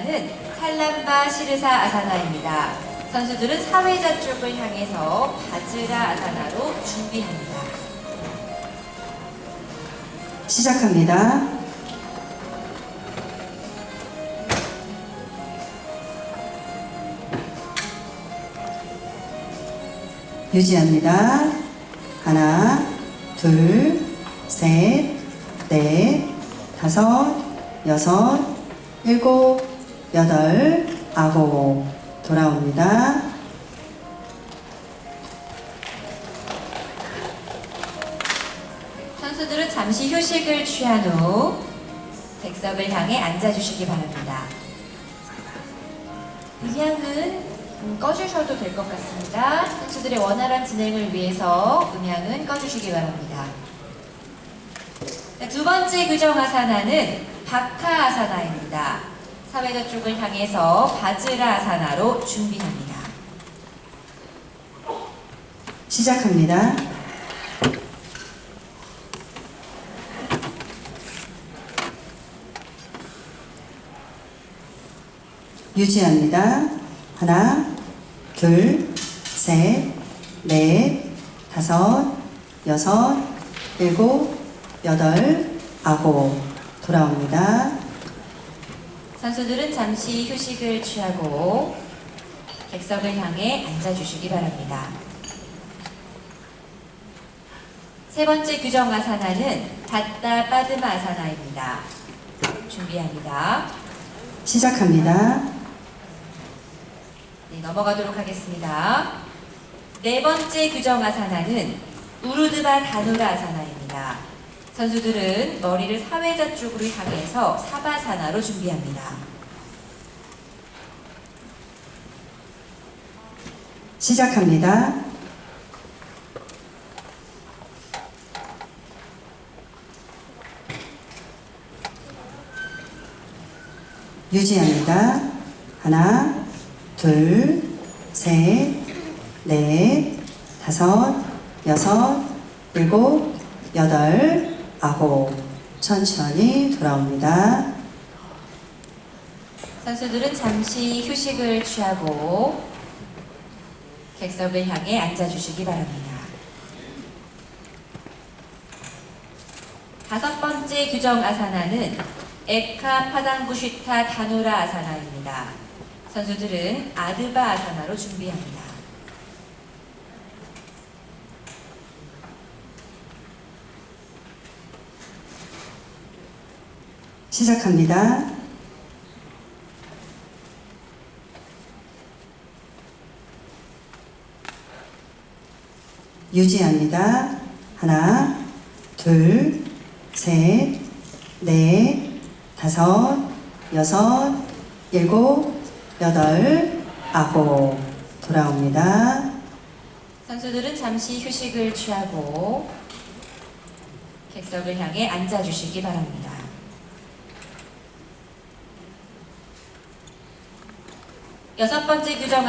아사나는 살람바 시르사 아사나입니다. 선수들은 사회자 쪽을 향해서 바즈라 아사나로 준비합니다. 시작합니다. 유지합니다. 하나, 둘, 셋, 넷, 다섯, 여섯, 일곱, 여덟, 아홉. 돌아옵니다. 선수들은 잠시 휴식을 취한 후 객석을 향해 앉아주시기 바랍니다. 음향은 음, 꺼주셔도 될 것 같습니다. 선수들의 원활한 진행을 위해서 음향은 꺼주시기 바랍니다. 네, 두 번째 규정 아사나는 바카 아사나입니다. 사회자 쪽을 향해서 바즈라 아사나로 준비합니다. 시작합니다. 유지합니다. 하나, 둘, 셋, 넷, 다섯, 여섯, 일곱, 여덟, 아홉. 돌아옵니다. 선수들은 잠시 휴식을 취하고 객석을 향해 앉아주시기 바랍니다. 세 번째 규정 아사나는 바따 빠드마 아사나입니다. 준비합니다. 시작합니다. 네, 넘어가도록 하겠습니다. 네 번째 규정 아사나는 우르드바 다누라 아사나입니다. 선수들은 머리를 사회자 쪽으로 향해서 사바사나로 준비합니다. 시작합니다. 유지합니다. 하나, 둘, 셋, 넷, 다섯, 여섯, 일곱, 여덟, 아홉. 천천히 돌아옵니다. 선수들은 잠시 휴식을 취하고 객석을 향해 앉아주시기 바랍니다. 다섯 번째 규정 아사나는 에카 파당부시타 다누라 아사나입니다. 선수들은 아드바 아사나로 준비합니다. 시작합니다. 유지합니다. 하나, 둘, 셋, 넷, 다섯, 여섯, 일곱, 여덟, 아홉. 돌아옵니다. 선수들은 잠시 휴식을 취하고 객석을 향해 앉아주시기 바랍니다. 여섯 번째 규정